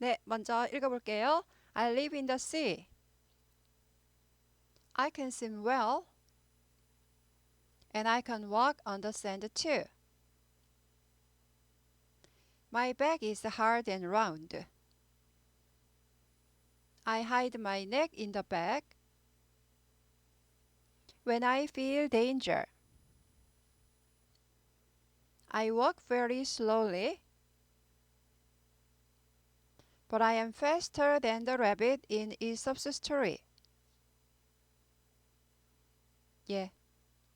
네, 먼저 읽어볼게요. I live in the sea. I can swim well. And I can walk on the sand too. My back is hard and round. I hide my neck in the back when I feel danger. I walk very slowly, but I am faster than the rabbit in Aesop's story. 예.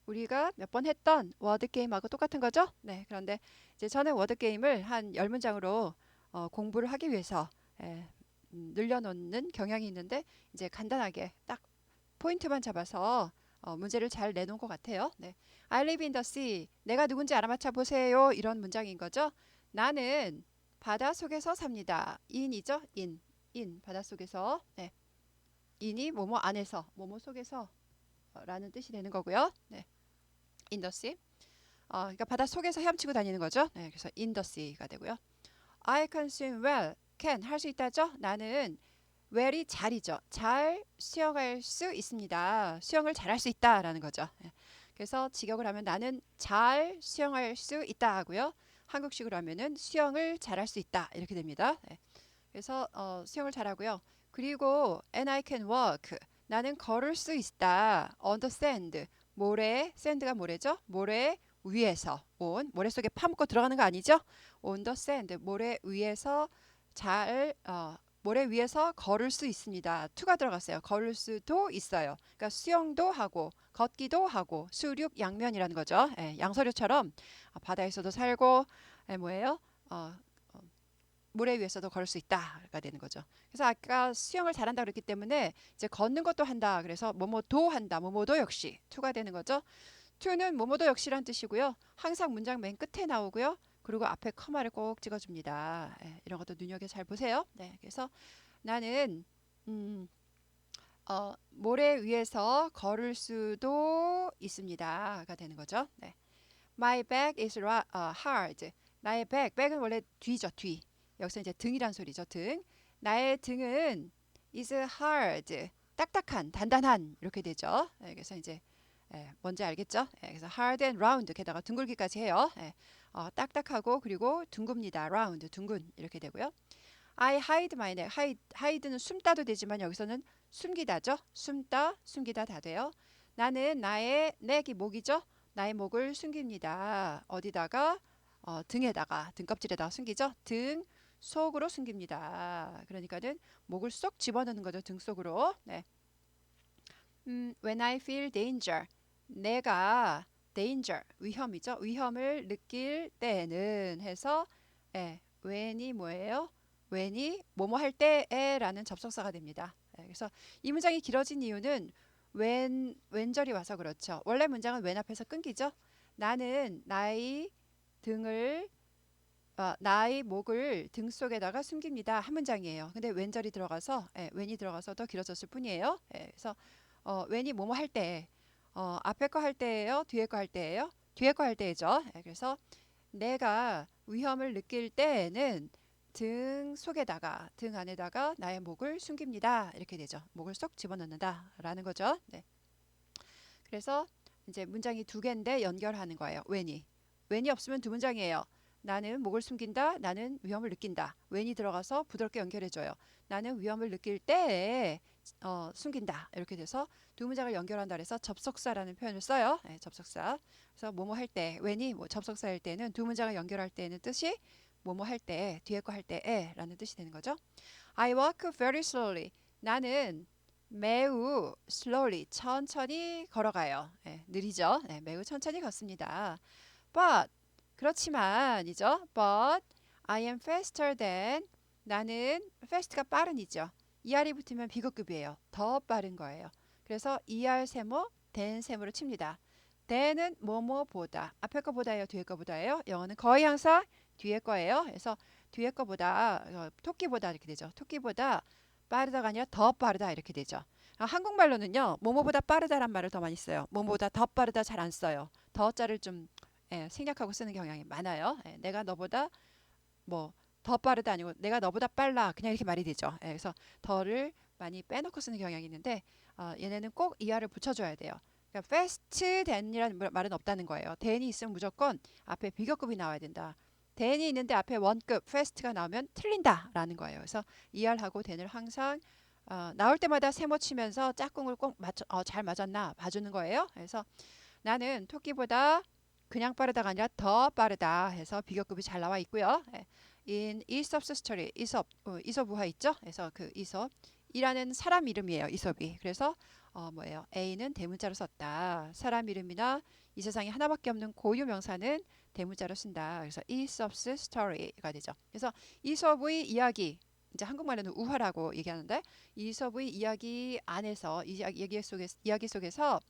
우리가 몇 번 했던 워드 게임하고 똑같은 거죠? 네. 그런데 이제 저는 워드 게임을 한 10문장으로 어, 공부를 하기 위해서 예, 음, 늘려놓는 경향이 있는데 이제 간단하게 딱 포인트만 잡아서 어, 문제를 잘 내놓은 것 같아요. 네. I live in the sea. 내가 누군지 알아맞혀 보세요. 이런 문장인 거죠. 나는 바다 속에서 삽니다. in이죠. in. in. 바다 속에서. 네. in이 뭐뭐 안에서, 뭐뭐 속에서 어, 라는 뜻이 되는 거고요. 네. sea. 어, 그러니까 바다 속에서 헤엄치고 다니는 거죠. 네. 그래서 sea가 되고요. I can swim well. can 할 수 있다죠. 나는 well이 잘이죠. 잘 수영할 수 있습니다. 수영을 잘할 수 있다라는 거죠. 예. 그래서 직역을 하면 나는 잘 수영할 수 있다 하고요. 한국식으로 하면은 수영을 잘할 수 있다 이렇게 됩니다. 예. 그래서 어, 수영을 잘하고요. 그리고 and I can walk 나는 걸을 수 있다. on the sand 모래 샌드가 모래죠. 모래 위에서 on 모래 속에 파묻고 들어가는 거 아니죠? on the sand 모래 위에서 잘 어, 모래 위에서 걸을 수 있습니다. 투가 들어갔어요. 걸을 수도 있어요. 그러니까 수영도 하고 걷기도 하고 수륙 양면이라는 거죠. 예, 양서류처럼 어, 바다에서도 살고 예, 뭐예요? 어, 어, 모래 위에서도 걸을 수 있다가 되는 거죠. 그래서 아까 수영을 잘한다 그랬기 때문에 이제 걷는 것도 한다. 그래서 뭐뭐도 한다. 뭐뭐도 역시 투가 되는 거죠. 투는 뭐뭐도 역시란 뜻이고요. 항상 문장 맨 끝에 나오고요. 그리고 앞에 커마를 꼭 찍어줍니다. 예, 이런 것도 눈여겨 잘 보세요. 네, 그래서 나는 음, 어, 모래 위에서 걸을 수도 있습니다가 되는 거죠. 네. My back is 어, hard. 나의 back, back은 원래 뒤죠, 뒤. 여기서 이제 등이란 소리죠, 등. 나의 등은 is hard. 딱딱한, 단단한 이렇게 되죠. 네, 그래서 이제 예, 뭔지 알겠죠? 예, 그래서 hard and round 게다가 둥글기까지 해요. 예, 어, 딱딱하고 그리고 둥굽니다. round 둥근 이렇게 되고요. I hide my neck. hide, hide는 숨다도 되지만 여기서는 숨기다죠. 숨다, 숨기다 다 돼요. 나는 나의 neck이 목이죠. 나의 목을 숨깁니다. 어디다가 어, 등에다가 등껍질에다가 숨기죠. 등 속으로 숨깁니다. 그러니까는 목을 쏙 집어넣는 거죠. 등 속으로. 네. 음, when I feel danger. 내가 danger 위험이죠. 위험을 느낄 때는 해서 예, when이 뭐예요? when이 뭐뭐 할 때에라는 접속사가 됩니다. 예, 그래서 이 문장이 길어진 이유는 when when절이 와서 그렇죠. 원래 문장은 when 앞에서 끊기죠. 나는 나의 등을 어, 나의 목을 등 속에다가 숨깁니다. 한 문장이에요. 근데 when절이 들어가서 예, when이 들어가서 더 길어졌을 뿐이에요. 예, 그래서 어, when이 뭐뭐 할 때, 어, 앞에 거 할 때예요, 뒤에 거 할 때예요, 뒤에 거 할 때죠. 예, 그래서 내가 위험을 느낄 때에는 등 속에다가 등 안에다가 나의 목을 숨깁니다. 이렇게 되죠. 목을 쏙 집어넣는다라는 거죠. 네. 그래서 이제 문장이 두 개인데 연결하는 거예요. when이 when이 없으면 두 문장이에요. 나는 목을 숨긴다. 나는 위험을 느낀다. when이 들어가서 부드럽게 연결해줘요. 나는 위험을 느낄 때에 어, 숨긴다. 이렇게 돼서 두 문장을 연결한다 그래서 접속사라는 표현을 써요. 네, 접속사. 그래서 뭐뭐 할 때, when이 뭐 접속사일 때는 두 문장을 연결할 때는 뜻이 뭐뭐 할 때, 뒤에 거 할 때에 라는 뜻이 되는 거죠. I walk very slowly. 나는 매우 slowly 천천히 걸어가요. 네, 느리죠. 네, 매우 천천히 걷습니다. But 그렇지만이죠. But I am faster than 나는 fast가 빠른이죠. ER이 붙으면 비급급이에요. 더 빠른 거예요. 그래서 ER 세모, than 세모를 칩니다. than은 뭐뭐보다 앞에 거보다예요, 뒤에 거보다예요. 영어는 거의 항상 뒤에 거예요. 그래서 뒤에 거보다 어, 토끼보다 이렇게 되죠. 토끼보다 빠르다가 아니라 더 빠르다 이렇게 되죠. 아, 한국말로는요, 뭐뭐보다 빠르다란 말을 더 많이 써요. 뭐뭐보다 더 빠르다 잘 안 써요. 더 자를 좀 예, 생략하고 쓰는 경향이 많아요. 예, 내가 너보다 뭐 더 빠르다 아니고 내가 너보다 빨라 그냥 이렇게 말이 되죠. 예, 그래서 더를 많이 빼놓고 쓰는 경향이 있는데 어, 얘네는 꼭 이하를 붙여줘야 돼요. 그러니까 fast than이라는 말은 없다는 거예요. than이 있으면 무조건 앞에 비교급이 나와야 된다. than이 있는데 앞에 원급 fast가 나오면 틀린다라는 거예요. 그래서 이하하고 than을 항상 어, 나올 때마다 세모 치면서 짝꿍을 꼭 맞춰, 어, 잘 맞았나 봐주는 거예요. 그래서 나는 토끼보다 그냥 빠르다가 아니라 더 빠르다 해서 비교급이 잘 나와 있고요. 예. in Aesop's story, 이솝, 어, 이솝 우화 있죠? 그래서 그 이솝이라는 사람 이름이에요. 이솝이. 그래서 어, 뭐예요? A는 대문자로 썼다. 사람 이름이나 이 세상에 하나밖에 없는 고유 명사는 대문자로 쓴다. 그래서 Aesop's story가 되죠. 그래서 이솝의 이야기 이제 한국말로는 우화라고 얘기하는데 이솝의 이야기 안에서 이 이야기 속에 이야기 속에서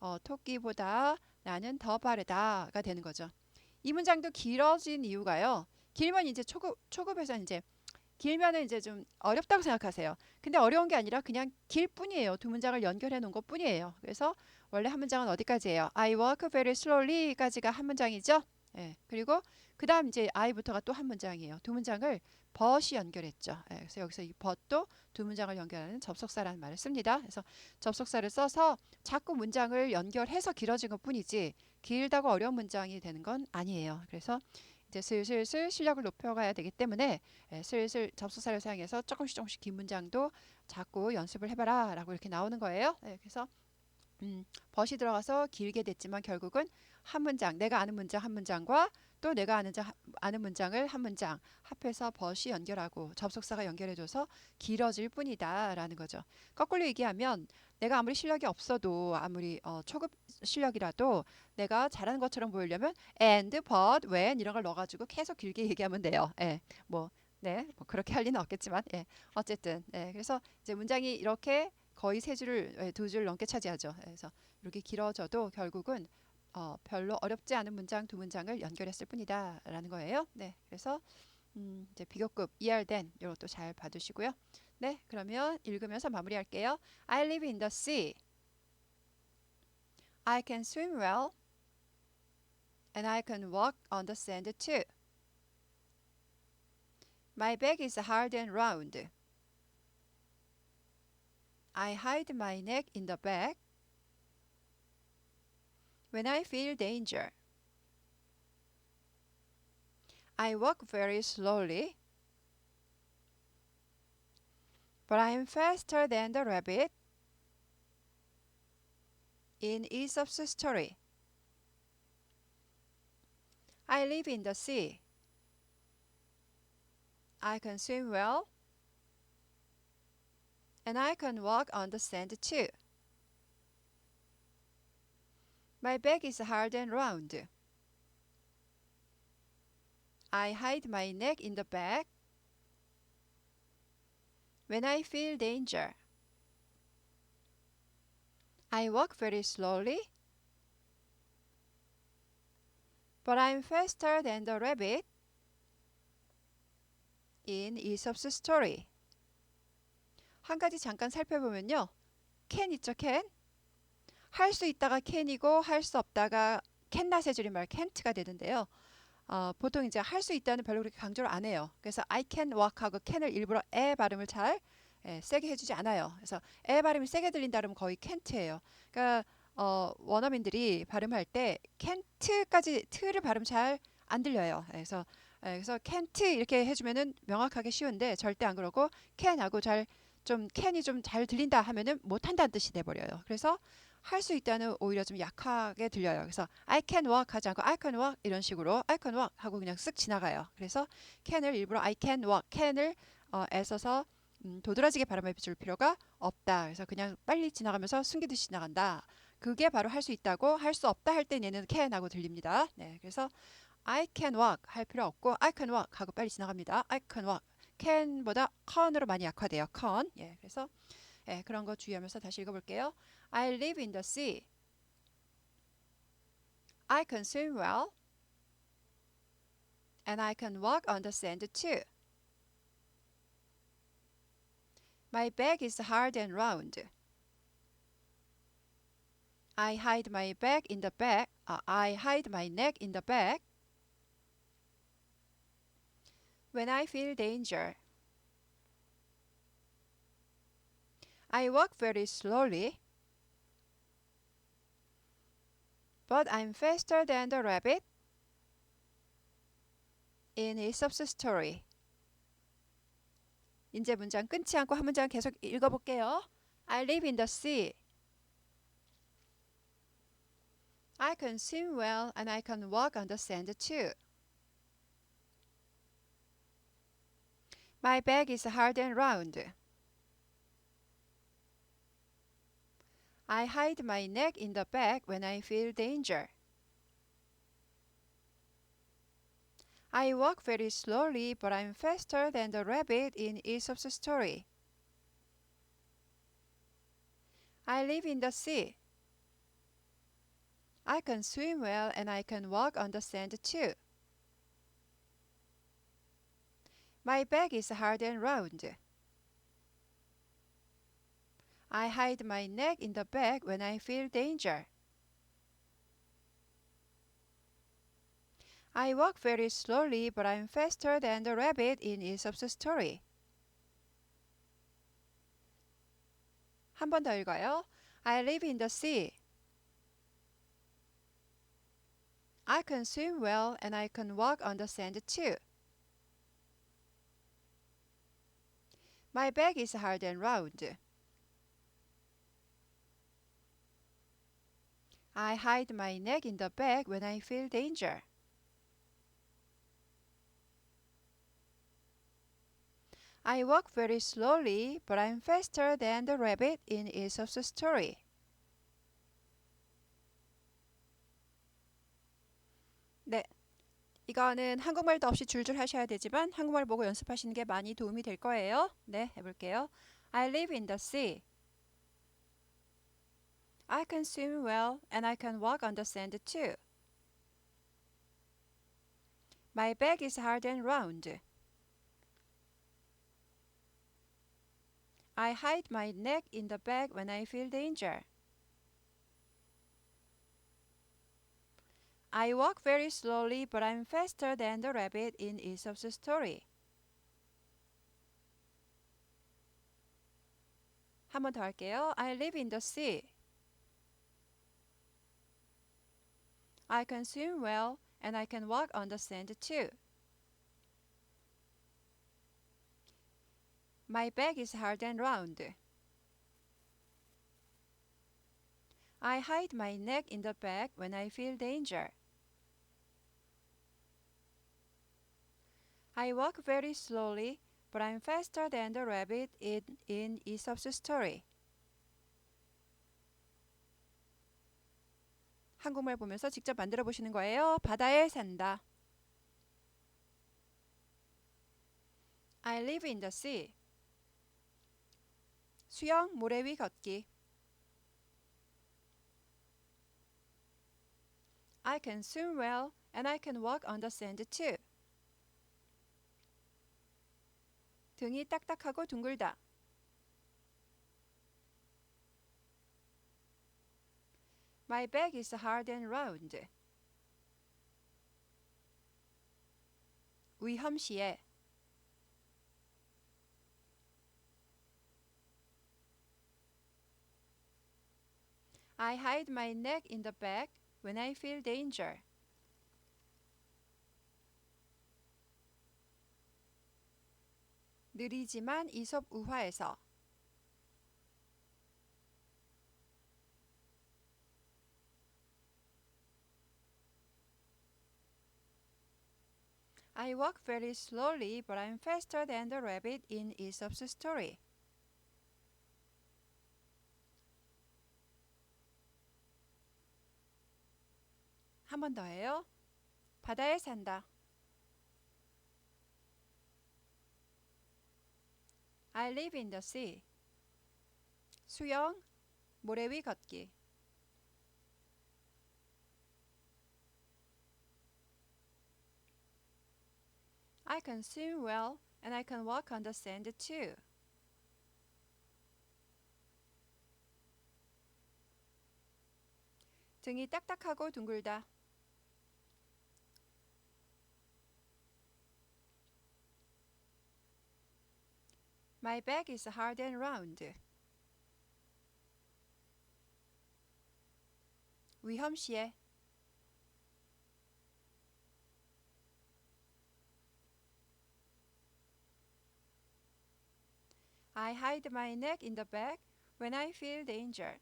어, 토끼보다 나는 더 빠르다가 되는 거죠. 이 문장도 길어진 이유가요. 길면 이제 초급 초급에서 이제 길면은 이제 좀 어렵다고 생각하세요. 근데 어려운 게 아니라 그냥 길 뿐이에요. 두 문장을 연결해 놓은 것 뿐이에요. 그래서 원래 한 문장은 어디까지예요? I walk very slowly까지가 한 문장이죠. 예. 그리고 그 다음 이제 I부터가 또 한 문장이에요. 두 문장을 but이 연결했죠. 예. 그래서 여기서 이 but도 두 문장을 연결하는 접속사라는 말을 씁니다. 그래서 접속사를 써서 자꾸 문장을 연결해서 길어진 것 뿐이지 길다고 어려운 문장이 되는 건 아니에요. 그래서 이제 슬슬슬 실력을 높여가야 되기 때문에 예, 슬슬 접속사를 사용해서 조금씩 조금씩 긴 문장도 자꾸 연습을 해봐라 라고 이렇게 나오는 거예요. 예, 그래서 음, 벗이 들어가서 길게 됐지만 결국은 한 문장, 내가 아는 문장 한 문장과 또 내가 아는, 자, 아는 문장을 한 문장 합해서 벗이 연결하고 접속사가 연결해줘서 길어질 뿐이다 라는 거죠. 거꾸로 얘기하면 내가 아무리 실력이 없어도 아무리 어, 초급 실력이라도 내가 잘하는 것처럼 보이려면 and, but, when 이런 걸 넣어가지고 계속 길게 얘기하면 돼요. 예, 뭐, 네, 뭐 그렇게 할 리는 없겠지만, 예, 어쨌든, 예, 그래서 이제 문장이 이렇게 거의 세 줄을 예, 두줄 넘게 차지하죠. 예, 그래서 이렇게 길어져도 결국은 어, 별로 어렵지 않은 문장 두 문장을 연결했을 뿐이다라는 거예요. 네, 그래서 음, 이제 비교급 ER된 이것도 잘 봐두시고요. 네, 그러면 읽으면서 마무리할게요. I live in the sea. I can swim well. And I can walk on the sand too. My back is hard and round. I hide my neck in the back when I feel danger. I walk very slowly but I am faster than the rabbit in Aesop's story. I live in the sea. I can swim well, and I can walk on the sand too. My back is hard and round. I hide my neck in the back when I feel danger. I walk very slowly, but I'm faster than the rabbit in Aesop's story. 한 가지 잠깐 살펴보면요. can 있죠, can? 할 수 있다가 can이고 할 수 없다가 can낫의 줄임말 can't가 되는데요. 어, 보통 이제 할 수 있다는 별로 그렇게 강조를 안 해요. 그래서 I can walk하고 can을 일부러 에 발음을 잘 예, 세게 해주지 않아요. 그래서 에 발음이 세게 들린다 그러면 거의 can't예요. 그러니까 어, 원어민들이 발음할 때 can't까지 트를 발음 잘 안 들려요. 예, 그래서 예, 그래서 can't 이렇게 해주면은 명확하게 쉬운데 절대 안 그러고 can하고 잘 좀 can이 좀 잘 들린다 하면은 못한다는 뜻이 돼버려요. 그래서 할 수 있다는 오히려 좀 약하게 들려요. 그래서 I can walk 하지 않고 I can walk 이런 식으로 I can walk 하고 그냥 쓱 지나가요. 그래서 can을 일부러 I can walk can을 어, 애써서 음, 도드라지게 발음해 줄 필요가 없다. 그래서 그냥 빨리 지나가면서 숨기듯이 지나간다. 그게 바로 할 수 있다고 할 수 없다 할 때 얘는 can하고 들립니다. 네, 그래서 I can walk 할 필요 없고 I can walk 하고 빨리 지나갑니다. I can walk can보다 can으로 많이 약화돼요. can. 예, 그래서 예, 그런 거 주의하면서 다시 읽어볼게요. I live in the sea. I can swim well. And I can walk on the sand too. My back is hard and round. I hide my back in the back. Uh, I hide my neck in the back when I feel danger. I walk very slowly, but I'm faster than the rabbit in Aesop's story. 이제 문장 끊지 않고 한 문장 계속 읽어볼게요. I live in the sea. I can swim well and I can walk on the sand too. My back is hard and round. I hide my neck in the back when I feel danger. I walk very slowly, but I'm faster than the rabbit in Aesop's story. I live in the sea. I can swim well and I can walk on the sand too. My back is hard and round. I hide my neck in the back when I feel danger. I walk very slowly, but I'm faster than the rabbit in Aesop's story. 한 번 더 읽어요. I live in the sea. I can swim well and I can walk on the sand too. My back is hard and round. I hide my neck in the back when I feel danger. I walk very slowly, but I'm faster than the rabbit in Aesop's story. 이거는 한국말도 없이 줄줄 하셔야 되지만 한국말 보고 연습하시는 게 많이 도움이 될 거예요. 네, 해볼게요. I live in the sea. I can swim well and I can walk on the sand too. My back is hard and round. I hide my neck in the bag when I feel danger. I walk very slowly, but I'm faster than the rabbit in Aesop's story. 한 번 더 할게요. I live in the sea. I can swim well and I can walk on the sand too. My back is hard and round. I hide my neck in the back when I feel danger. I walk very slowly, but I'm faster than the rabbit in, in Aesop's story. 한국말 보면서 직접 만들어 보시는 거예요. 바다에 산다. I live in the sea. 수영, 모래 위 걷기. I can swim well and I can walk on the sand too. 등이 딱딱하고 둥글다. My back is hard and round. 위험시에 I hide my neck in the back when I feel danger. 느리지만 이솝 우화에서 I walk very slowly, but I'm faster than the rabbit in Aesop's story. 한 번 더 해요. 바다에 산다. I live in the sea. 수영, 모래 위 걷기. I can swim well and I can walk on the sand too. 등이 딱딱하고 둥글다. My back is hard and round. 위험시해. I hide my neck in the back when I feel danger.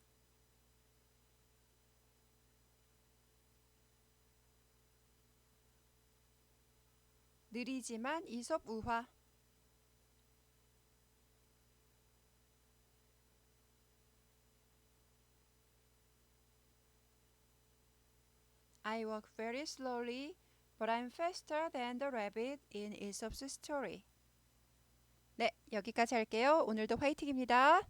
느리지만 이솝 우화. I walk very slowly, but I'm faster than the rabbit in Aesop's story. 네, 여기까지 할게요. 오늘도 화이팅입니다.